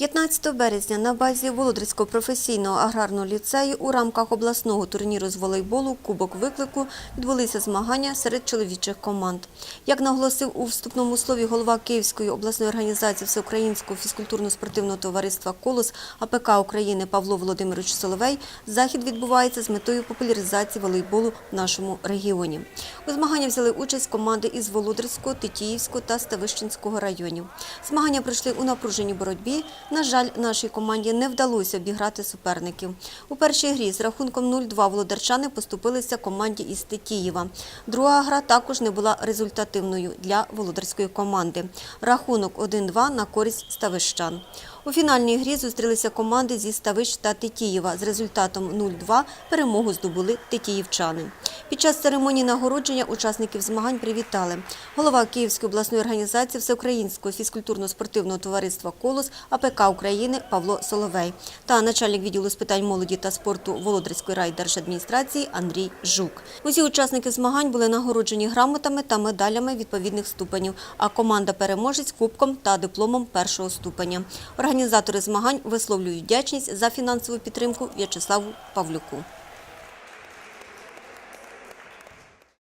15 березня на базі Володарського професійного аграрного ліцею у рамках обласного турніру з волейболу Кубок виклику відбулися змагання серед чоловічих команд. Як наголосив у вступному слові голова Київської обласної організації Всеукраїнського фізкультурно-спортивного товариства «Колос» АПК України Павло Володимирович Соловей, захід відбувається з метою популяризації волейболу в нашому регіоні. У змагання взяли участь команди із Володарського, Тетіївського та Ставищенського районів. Змагання пройшли у напруженій боротьбі. На жаль, нашій команді не вдалося обіграти суперників. У першій грі з рахунком 0-2 володарчани поступилися команді із Тетіїва. Друга гра також не була результативною для володарської команди. Рахунок 1-2 на користь ставищан. У фінальній грі зустрілися команди зі Ставищ та Тетіїва. З результатом 0-2 перемогу здобули тетіївчани. Під час церемонії нагородження учасників змагань привітали голова Київської обласної організації Всеукраїнського фізкультурно-спортивного товариства «Колос» АПК України Павло Соловей та начальник відділу з питань молоді та спорту Володарської райдержадміністрації Андрій Жук. Усі учасники змагань були нагороджені грамотами та медалями відповідних ступенів, а команда переможець кубком та дипломом першого ступеня. Організатори змагань висловлюють вдячність за фінансову підтримку В'ячеславу Павлюку.